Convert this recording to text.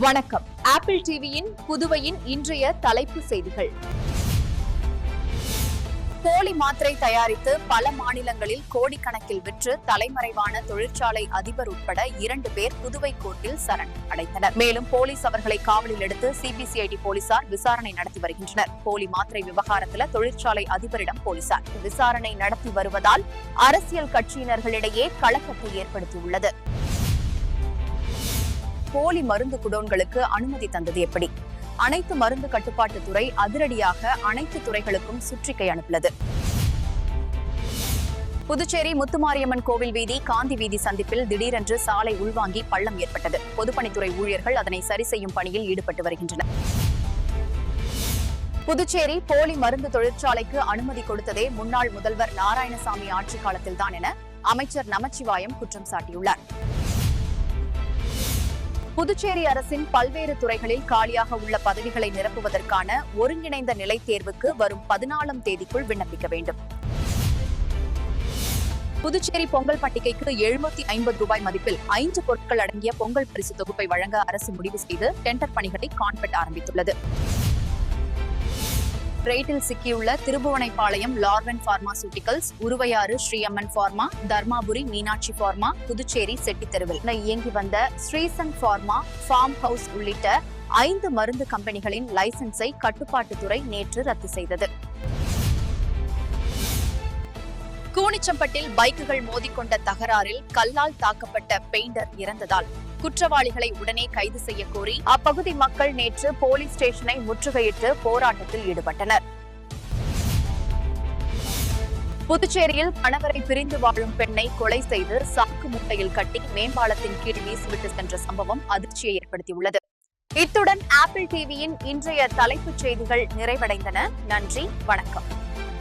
வணக்கம். ஆப்பிள் டிவியின் புதுவையின் இன்றைய தலைப்பு செய்திகள். போலி மாத்திரை தயாரித்து பல மாநிலங்களில் கோடிக்கணக்கில் விற்று தலைமறைவான தொழிற்சாலை அதிபர் உட்பட இரண்டு பேர் புதுவை கோர்ட்டில் சரண் அடைந்தனர் மேலும் போலீஸ் அவர்களை காவலில் எடுத்து சிபிசிஐடி போலீசார் விசாரணை நடத்தி வருகின்றனர். போலி மாத்திரை விவகாரத்துல தொழிற்சாலை அதிபரிடம் போலீசார் விசாரணை நடத்தி வருவதால் அரசியல் கட்சியினர்களிடையே கலக்கத்தை ஏற்படுத்தியுள்ளது. போலி மருந்து குடோன்களுக்கு அனுமதி தந்தது எப்படி? அனைத்து மருந்து கட்டுப்பாட்டுத்துறை அதிரடியாக அனைத்து துறைகளுக்கும் சுற்றிக்கை அனுப்பியது. புதுச்சேரி முத்துமாரியம்மன் கோவில் வீதி காந்தி வீதி சந்திப்பில் திடீரென்று சாலை உள்வாங்கி பள்ளம் ஏற்பட்டது. பொதுப்பணித்துறை ஊழியர்கள் அதனை சரி செய்யும் பணியில் ஈடுபட்டு வருகின்றனர். புதுச்சேரி போலி மருந்து தொழிற்சாலைக்கு அனுமதி கொடுத்ததே முன்னாள் முதல்வர் நாராயணசாமி ஆட்சி காலத்தில்தான் என அமைச்சர் நமச்சிவாயம் குற்றம் சாட்டியுள்ளார். புதுச்சேரி அரசின் பல்வேறு துறைகளில் காலியாக உள்ள பதவிகளை நிரப்புவதற்கான ஒருங்கிணைந்த நிலை தேர்வுக்கு வரும் பதினாலாம் தேதிக்குள் விண்ணப்பிக்க வேண்டும். புதுச்சேரி பொங்கல் பண்டிகைக்கு எழுநூத்தி ஐம்பது ரூபாய் மதிப்பில் ஐந்து பொருட்கள் அடங்கிய பொங்கல் பரிசு தொகுப்பை வழங்க அரசு முடிவு செய்து டெண்டர் பணிகளை கான்பெட் ஆரம்பித்துள்ளது. ரெய்டில் சிக்கியுள்ள Thirubuvanaipalayam லார்வன் pharmaceuticals Uruvaiyaru Sri Amman pharma Dharmapuri Meenakshi pharma Puducherry செட்டித்தெருவில். இயங்கி வந்த ஸ்ரீசன் பார்மா ஃபார்ம் ஹவுஸ் உள்ளிட்ட ஐந்து மருந்து கம்பெனிகளின் லைசன்ஸை கட்டுப்பாட்டுத்துறை நேற்று ரத்து செய்தது. கூனிச்சம்பட்டில் பைக்குகள் மோதிக்கொண்ட தகராறில் கல்லால் தாக்கப்பட்ட பெயிண்டர் இறந்ததால் குற்றவாளிகளை உடனே கைது செய்ய கோரி அப்பகுதி மக்கள் நேற்று போலீஸ் ஸ்டேஷனை முற்றுகையிட்டு போராட்டத்தில் ஈடுபட்டனர். புதுச்சேரியில் கணவரை பிரிந்து வாழும் பெண்ணை கொலை செய்து சாக்கு முட்டையில் கட்டி மேம்பாலத்தின் கீழ் வீசிவிட்டு சென்ற சம்பவம் அதிர்ச்சியை ஏற்படுத்தியுள்ளது. இத்துடன் ஆப்பிள் டிவியின் இன்றைய தலைப்புச் செய்திகள் நிறைவடைந்தன. நன்றி வணக்கம்.